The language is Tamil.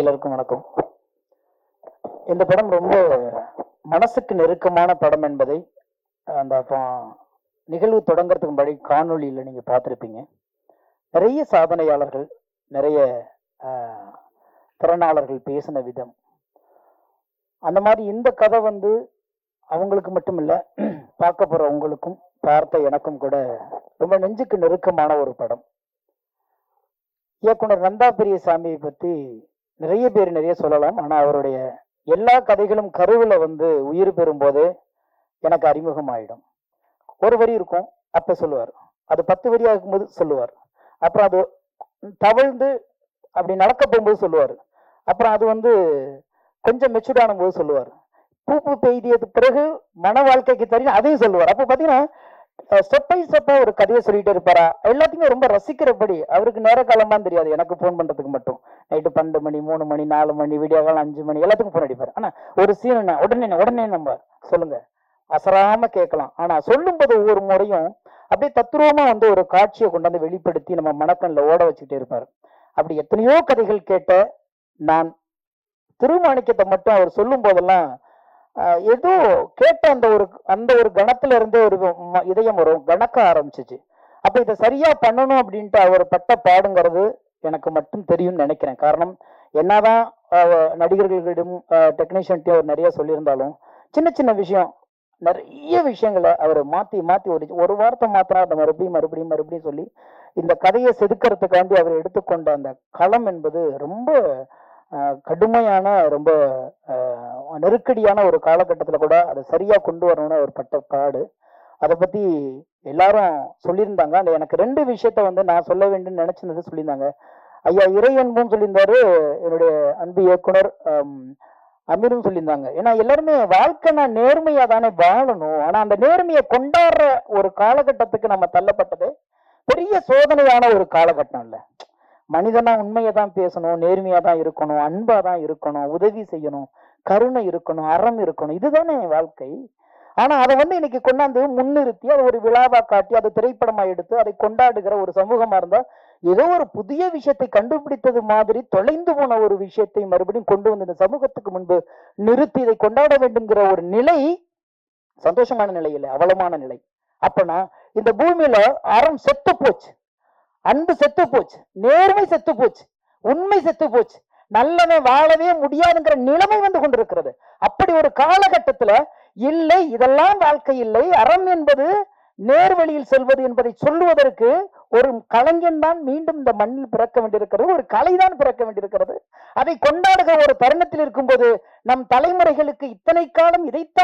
எல்லாருக்கும் வணக்கம். இந்த படம் ரொம்ப மனசுக்கு நெருக்கமான படம் என்பதை அந்த நிகழ்வு தொடங்குறதுக்கு முன்னாடி காணொலியில் நீங்கள் பார்த்துருப்பீங்க. நிறைய சாதனையாளர்கள் நிறைய திறனாளர்கள் பேசின விதம். அந்த மாதிரி இந்த கதை வந்து அவங்களுக்கு மட்டும் இல்லை பார்க்க போகிற உங்களுக்கும் பார்த்த எனக்கும் கூட ரொம்ப நெஞ்சுக்கு நெருக்கமான ஒரு படம். இயக்குனர் நந்தா பெரியசாமியை பற்றி நிறைய பேர் நிறைய சொல்லலாம். ஆனால் அவருடைய எல்லா கதைகளும் கருவில் வந்து உயிர் பெறும்போது எனக்கு அறிமுகம் ஆயிடும் ஒரு வரி இருக்கும் அப்போ சொல்லுவார். அது பத்து வரி ஆகும்போது சொல்லுவார். அப்புறம் அது தவழ்ந்து அப்படி நடக்க போகும்போது சொல்லுவார். அப்புறம் அது வந்து கொஞ்சம் மெச்சூர்டான போது சொல்லுவார். பூப்பு பெய்தியது பிறகு மன வாழ்க்கைக்கு தெரியும் அதையும் சொல்லுவார். அப்போ பார்த்தீங்கன்னா ஸ்டெப் பை ஸ்டெப்பா ஒரு கதையை சொல்லிட்டு இருப்பாரா? எல்லாத்தையுமே ரொம்ப ரசிக்கிறபடி. அவருக்கு நேர காலமான்னு தெரியாது. எனக்கு ஃபோன் பண்றதுக்கு மட்டும். நைட்டு பன்னெண்டு மணி மூணு மணி நாலு மணி விடிய காலம் அஞ்சு மணி எல்லாத்துக்கும் ஃபோன் அடிப்பார். ஆனா ஒரு சீன் உடனே உடனே நம்ம சொல்லுங்க. அசராம கேட்கலாம். ஆனா சொல்லும்போது ஒவ்வொரு முறையும் அப்படியே தத்துருவமா வந்து ஒரு காட்சியை கொண்டாந்து வெளிப்படுத்தி நம்ம மனக்கண்ணில் ஓட வச்சுட்டே இருப்பார். அப்படி எத்தனையோ கதைகள் கேட்ட நான் திருமாணிக்கத்தை மட்டும் அவர் சொல்லும் போதெல்லாம் ஏதோ கேட்ட அந்த ஒரு அந்த ஒரு கணத்துல இருந்தே ஒரு ம- இதயம் ஒரு கணக்க ஆரம்பிச்சிச்சு. அப்ப இதை சரியா பண்ணணும் அப்படின்ட்டு அவர் பட்ட பாடுங்கிறது எனக்கு மட்டும் தெரியும்னு நினைக்கிறேன். காரணம் என்னதான் நடிகர்களிடம் டெக்னீஷியன்ட்டையும் அவர் நிறைய சொல்லியிருந்தாலும் சின்ன சின்ன விஷயம் நிறைய விஷயங்களை அவர் மாத்தி மாத்தி ஒரு ஒரு வார்த்தை மாத்திரம் அதை மறுபடியும் மறுபடியும் மறுபடியும் சொல்லி இந்த கதையை செதுக்கிறதுக்காண்டி அவர் எடுத்துக்கொண்ட அந்த களம் என்பது ரொம்ப கடுமையான ரொம்ப நெருக்கடியான ஒரு காலகட்டத்தில் கூட அதை சரியாக கொண்டு வரணும்னு அவர் பட்ட பாடு. அதை பற்றி எல்லாரும் சொல்லியிருந்தாங்க. அந்த எனக்கு ரெண்டு விஷயத்த வந்து நான் சொல்ல வேண்டும் நினச்சிருந்தது சொல்லியிருந்தாங்க. ஐயா இறை அன்பும் சொல்லியிருந்தாரு என்னுடைய அன்பு இயக்குனர் ஆம், அமீரும் சொல்லியிருந்தாங்க. ஏன்னா எல்லாருமே வாழ்க்கைனா நேர்மையா தானே வாழணும். ஆனா அந்த நேர்மையை கொண்டாடுற ஒரு காலகட்டத்துக்கு நம்ம தள்ளப்பட்டது பெரிய சோதனையான ஒரு காலகட்டம் இல்லை. மனிதனா உண்மையை தான் பேசணும் நேர்மையா தான் இருக்கணும் அன்பா தான் இருக்கணும் உதவி செய்யணும் கருணை இருக்கணும் அறம் இருக்கணும் இதுதானே வாழ்க்கை. ஆனா அதை வந்து இன்னைக்கு கொண்டாந்து முன்னிறுத்தி அதை ஒரு விழாவா காட்டி அதை திரைப்படமா எடுத்து அதை கொண்டாடுகிற ஒரு சமூகமா இருந்தா ஏதோ ஒரு புதிய விஷயத்தை கண்டுபிடித்தது மாதிரி தொலைந்து போன ஒரு விஷயத்தை மறுபடியும் கொண்டு வந்து இந்த சமூகத்துக்கு முன்பு நிறுத்தி இதை கொண்டாட வேண்டுங்கிற ஒரு நிலை சந்தோஷமான நிலை இல்லை அவலமான நிலை. அப்பனா இந்த பூமியில அறம் செத்து போச்சு. அன்பு செத்து போச்சு நேர்மை செத்து போச்சு உண்மை செத்து போச்சு. நல்லவன் வாழவே முடியாதுங்கிற நிலைமை வந்து கொண்டிருக்கிறது. அப்படி ஒரு காலகட்டத்துல இல்லை இதெல்லாம் வாழ்க்கை இல்லை. அறம் என்பது நேர்வழியில் செல்வது என்பதை சொல்லுவதற்கு ஒரு கலைஞன் தான் மீண்டும் இந்த மண்ணில் பிறக்க வேண்டியிருக்கிறது. ஒரு கலைதான் பிறக்க வேண்டியிருக்கிறது. அதை கொண்டாடுகிற ஒரு தருணத்தில் இருக்கும்போது நம் தலைமுறைகளுக்கு இத்தனை காலம் இதைத்தான்